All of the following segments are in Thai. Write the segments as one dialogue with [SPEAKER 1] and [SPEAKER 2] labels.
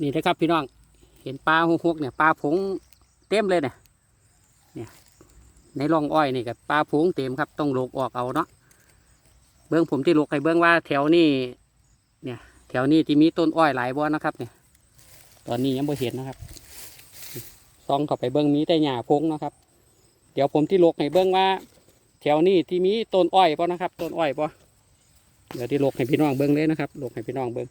[SPEAKER 1] นี่นะครับพี่น้อง เห็นปลาหกๆเนี่ยปลาผงเต็มเลยเนี่ยเนี่ยในร่องอ้อยนี่กับปลาผงเต็มครับต้องโลกออกเอาเนาะเบื้องผมที่โลกให้เบื้องว่าแถวนี้เนี่ยแถวนี้ที่มีต้นอ้อยหลายบ่นะครับเนี่ยตอนนี้ยังไม่เห็นนะครับซองเข้าไปเบื้องมีแต่หญ้าพงนะครับ เดี๋ยวผมที่โลกให้เบื้องว่า แถวนี้ที่มีต้นอ้อยป่ะนะครับต้นอ้อยป่เดี๋ยวที่โลกให้พี่น้องเบื้องเลยนะครับโลกให้พี่น้องเบื้อง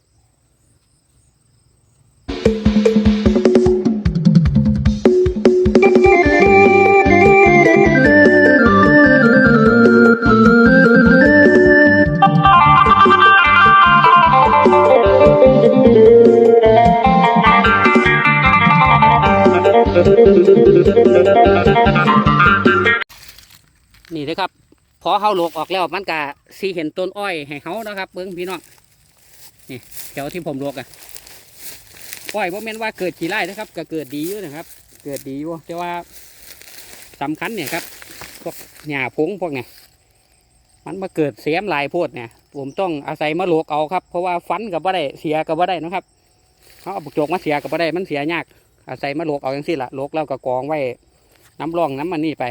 [SPEAKER 1] นี่นะครับ พอเขาโลกออกแล้วมันก็สีเห็นต้นอ้อยให้เขานะครับเบิ้งพี่น้องนี่แถวที่ผมโลกอะอ้อยว่าแม่นว่าเกิดขี้ไร่นะครับ ก็เกิดดีอยู่นะครับ เกิดดีอยู่แต่ว่าสำคัญเนี่ยครับพวกหญ้าพงพวกเนี่ยมันมาเกิดเสียมลายโพดเนี่ย ผมต้องอาศัยมาโลกเอาครับ เพราะว่าฟันกับบ่าได้เสียกับบ่าได้นะครับเขาเอาบุกโจกมาเสียกับบ่าได้มันเสียยาก อาศัยมาโลกเอาอย่างสิละโลกแล้วก็กองไว้น้ำร่องน้ำมันนี่ไป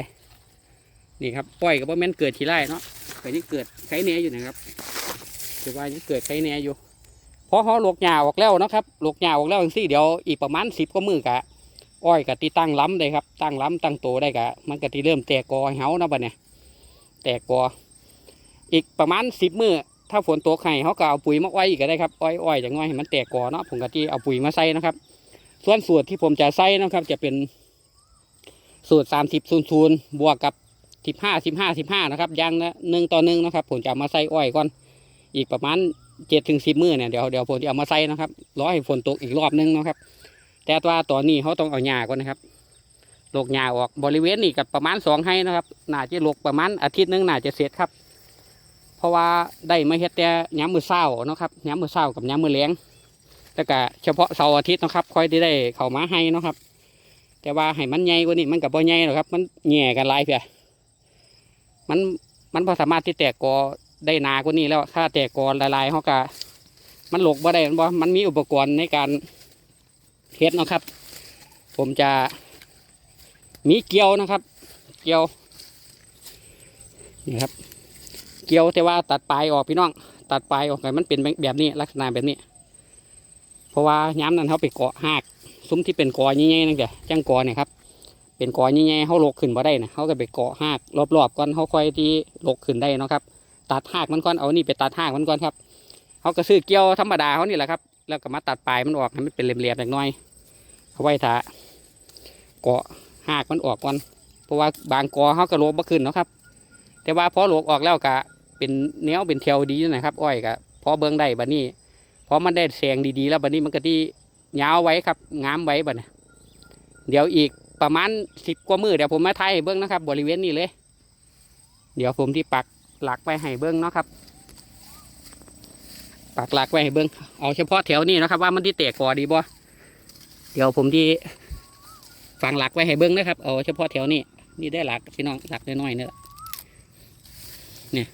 [SPEAKER 1] นี่ครับปล่อยกับว่าแม่นเกิดทีไรเนาะแต่นี่เกิดไข่เนี้ยอยู่นะครับถือว่ายังเกิดไข่เนี้ยอยู่พอเขาโลกหญ้าออกแล้วนะครับโลกหญ้าออกแล้วอย่างสี่เดี๋ยวอีกประมาณสิบก็มือกะอ้อยกะตีตั้งล้ำได้ครับ ตั้งล้ำตั้งโตได้กะมันกะตีเริ่มแตกกอให้เฮาะบัดเนี่ยแตกกออีกประมาณสิบมือ ถ้าฝนตกให้เขาก็เอาปุ๋ยมาอ้อยอีกก็ได้ครับอ้อยอ้อยอย่างน้อยให้มันแตกก่อเนาะผมก็ที่เอาปุ๋ยมาใส่นะครับ ส่วนสูตรที่ผมจะใส่นะครับ จะเป็นสูตรสามสิบศูนย์ศูนย์บวกกับสิบห้าสิบห้าสิบห้านะครับยางละหนึ่งต่อหนึ่งนะครับ ผมจะามาใส่อ้อยก่อน อีกประมาณเจ็ดถึงสิบมือเนี่ยเดี๋ยวเดี๋ยวผมจะเอามาใส่นะครับรอให้ฝนตกอีกรอบนึงนะครับ แต่ว่าตอนนี้เขาต้องเอาหญ้าก่อนนะครับโลกหญ้าออกบริเวณนี้กับประมาณสองให้นะครับน่าจะลกประมาณอาทิตย์หนึงน่าจะเสร็จครับ เพราะว่าได้มาเฮ็ดแต่ย้ำมือเศร้าเนาะครับย้ำมือเศร้ากับย้ำมือแรงแล้วก็เฉพาะเสาร์อาทิตย์นะครับค่อยได้ได้เข้ามาให้นะครับ แต่ว่าให้มันใหญ่กว่านี้มันกับบ่ใหญ่หรอกครับ มันแง่กันหลายเพียมันมันพอสามารถที่แตกกอได้นากว่านี้แล้วถ้าแตกกอละลายเขาก็มันหลกบ่ได้มันบ่มันมีอุปกรณ์ในการเฮ็ดนะครับ ผมจะมีเกลียวนะครับ เกลียวนี่ครับ กลียวแต่ว่าตัดปลายออกพี่น้อง ตัดปลายออกให้มันเป็นแบบนี้ลักษณะแบบนี้ เพราะว่าย้ำนั้นเขาไปเกาะหากซุ้มที่เป็นกอใหญ่ๆนั่นแหละจังกอเนี่ยครับเป็นกอใหญ่ๆเขาลกขึ้นมาได้นะเขาก็ไปเกาะหากรอบๆก่อนเขาค่อยที่ลกขึ้นได้นะครับ ตัดหากมันก่อนเอานี่ไปตัดหากมันก่อนครับเขาก็ซื้อเกี่ยวธรรมดาเขานี่แหละครับ แล้วก็มาตัดปลายมันออกให้มันเป็นเหลี่ยมๆอย่างน้อยเอาไว้ถ้าเกาะหากมันออกก่อนเพราะว่าบางกอเขาก็โลกบ่ขึ้นนะครับแต่ว่าพอโลกออกแล้วก็ เป็นแนวเป็นเทียวดีนะครับ อ้อยก็พอเบิ้องได้บัดนี้พอมันได้แสงดีๆ แล้วบัดนี้มันก็ที่ยาวไว้ครับงามไว้บัดนี้เดี๋ยวอีกประมาณสิบกว่ามือเดี๋ยวผมมาถ่ายให้เบิ้องนะครับ บริเวณนี้เลย เดี๋ยวผมที่ปักหลักไว้ให้เบิ้องเนาะครับปักหลักไว้ให้เบิ้องเอาเฉพาะแถวนี้นะครับ ว่ามันที่แตกกอดีบ่เดี๋ยวผมที่ฝังหลักไว้ให้เบิ้องนะครับเอาเฉพาะแถวนี้นี่ได้หลักพี่น้องหลักน้อยๆเนี่ยเนี่ย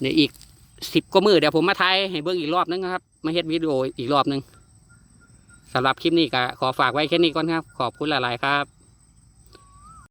[SPEAKER 1] เดี๋ยวอีกสิบกว่ามือเดี๋ยวผมมาถ่ายให้เบิ้งอีกรอบนึงครับ มาเฮ็ดวิดีโออีกรอบนึงสำหรับคลิปนี้ก็ขอฝากไว้แค่นี้ก่อนครับ ขอบคุณหลาย ๆ ครับ